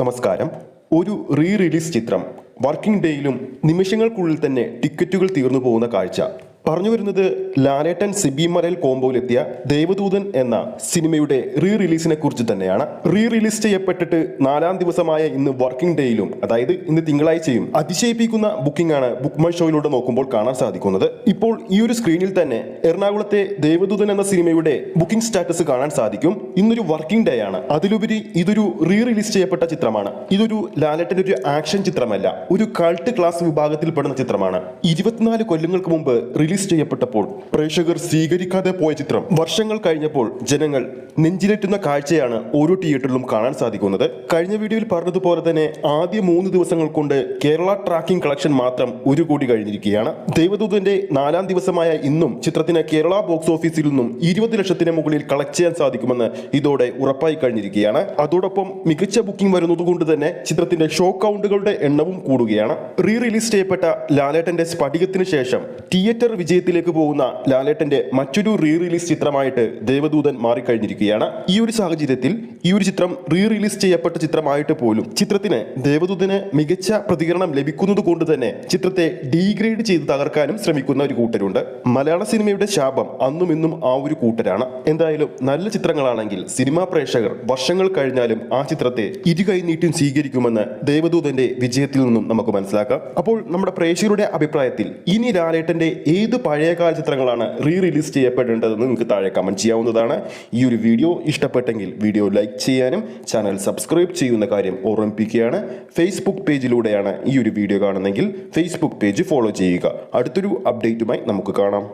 നമസ്കാരം. ഒരു re release ചിത്രം. വർക്കിംഗ് ഡേയിലും നിമിഷങ്ങൾക്കുള്ളിൽ തന്നെ ടിക്കറ്റുകൾ തീർന്നു പോകുന്ന കാഴ്ച. പറഞ്ഞു വരുന്നത് ലാലേട്ടൻ സിബി മറയിൽ കോമ്പോയിലെത്തിയ ദേവദൂതൻ എന്ന സിനിമയുടെ റീ റിലീസിനെ കുറിച്ച് തന്നെയാണ്. റീ റിലീസ് ചെയ്യപ്പെട്ടിട്ട് നാലാം ദിവസമായ ഇന്ന് വർക്കിംഗ് ഡേയിലും അതായത് ഇന്ന് തിങ്കളാഴ്ചയും അതിശയിപ്പിക്കുന്ന ബുക്കിംഗ് ആണ് ബുക്ക് മൈ ഷോയിലൂടെ നോക്കുമ്പോൾ കാണാൻ സാധിക്കുന്നത്. ഇപ്പോൾ ഈ ഒരു സ്ക്രീനിൽ തന്നെ എറണാകുളത്തെ ദേവദൂതൻ എന്ന സിനിമയുടെ ബുക്കിംഗ് സ്റ്റാറ്റസ് കാണാൻ സാധിക്കും. ഇന്നൊരു വർക്കിംഗ് ഡേ ആണ് അതിലുപരി ഇതൊരു റീ റിലീസ് ചെയ്യപ്പെട്ട ചിത്രമാണ്. ഇതൊരു ലാലേട്ടന്റെ ഒരു ആക്ഷൻ ചിത്രമല്ല ഒരു കൾട്ട് ക്ലാസ് വിഭാഗത്തിൽപ്പെടുന്ന ചിത്രമാണ്. ഇരുപത്തിനാല് കൊല്ലങ്ങൾക്ക് മുമ്പ് റിലീസ് ചെയ്യപ്പെട്ടപ്പോൾ പ്രേക്ഷകർ സ്വീകരിക്കാതെ പോയ ചിത്രം. വർഷങ്ങൾ കഴിഞ്ഞപ്പോൾ ജനങ്ങൾ നെഞ്ചിലേറ്റുന്ന കാഴ്ചയാണ് ഓരോ തിയേറ്ററിലും കാണാൻ സാധിക്കുന്നത്. കഴിഞ്ഞ വീഡിയോയിൽ പറഞ്ഞതുപോലെ തന്നെ ആദ്യ മൂന്ന് ദിവസങ്ങൾ കൊണ്ട് കേരള ട്രാക്കിംഗ് കളക്ഷൻ മാത്രം ഒരു കോടി കഴിഞ്ഞിരിക്കുകയാണ്. ദൈവദൂതന്റെ നാലാം ദിവസമായ ഇന്നും ചിത്രത്തിന് കേരള ബോക്സ് ഓഫീസിൽ നിന്നും ഇരുപത് ലക്ഷത്തിന് മുകളിൽ കളക്ട് ചെയ്യാൻ സാധിക്കുമെന്ന് ഇതോടെ ഉറപ്പായി കഴിഞ്ഞിരിക്കുകയാണ്. അതോടൊപ്പം മികച്ച ബുക്കിംഗ് വരുന്നതുകൊണ്ട് തന്നെ ചിത്രത്തിന്റെ ഷോ കൗണ്ടുകളുടെ എണ്ണവും കൂടുകയാണ്. റീ റിലീസ് ചെയ്യപ്പെട്ട ലാലേട്ടന്റെ സ്ഫടികത്തിന് ശേഷം തിയേറ്റർ വിജയത്തിലേക്ക് പോകുന്ന ലാലേട്ടന്റെ മറ്റൊരു റീ റിലീസ് ചിത്രമായിട്ട് ദേവദൂതൻ മാറിക്കഴിഞ്ഞിരിക്കുകയാണ്. ഈ ഒരു സാഹചര്യത്തിൽ ഈ ഒരു ചിത്രം റീ റിലീസ് ചെയ്യപ്പെട്ട ചിത്രമായിട്ട് പോലും ചിത്രത്തിന് ദേവദൂതന് മികച്ച പ്രതികരണം ലഭിക്കുന്നത് കൊണ്ട് തന്നെ ചിത്രത്തെ ഡീഗ്രേഡ് ചെയ്ത് തകർക്കാനും ശ്രമിക്കുന്ന ഒരു കൂട്ടരുണ്ട്. മലയാള സിനിമയുടെ ശാപം അന്നും ഇന്നും ആ ഒരു കൂട്ടരാണ്. എന്തായാലും നല്ല ചിത്രങ്ങളാണെങ്കിൽ സിനിമാ പ്രേക്ഷകർ വർഷങ്ങൾ കഴിഞ്ഞാലും ആ ചിത്രത്തെ ഇരുകൈ നീട്ടും സ്വീകരിക്കുമെന്ന് ദേവദൂതന്റെ വിജയത്തിൽ നിന്നും നമുക്ക് മനസ്സിലാക്കാം. അപ്പോൾ നമ്മുടെ പ്രേക്ഷകരുടെ അഭിപ്രായത്തിൽ ഇനി ലാലേട്ടന്റെ ഏത് പഴയകാല ചിത്രങ്ങളാണ് റീ റിലീസ് ചെയ്യപ്പെടേണ്ടതെന്ന് നിങ്ങൾക്ക് താഴെ കമന്റ് ചെയ്യാവുന്നതാണ്. ഈ ഒരു വീഡിയോ ഇഷ്ടപ്പെട്ടെങ്കിൽ വീഡിയോ ലൈക്ക് ചെയ്യാനും ചാനൽ സബ്സ്ക്രൈബ് ചെയ്യുന്ന കാര്യം ഓർമ്മിപ്പിക്കുകയാണ്. ഫേസ്ബുക്ക് പേജിലൂടെയാണ് ഈ ഒരു വീഡിയോ കാണുന്നതെങ്കിൽ ഫേസ്ബുക്ക് പേജ് ഫോളോ ചെയ്യുക. അടുത്തൊരു അപ്ഡേറ്റുമായി നമുക്ക് കാണാം.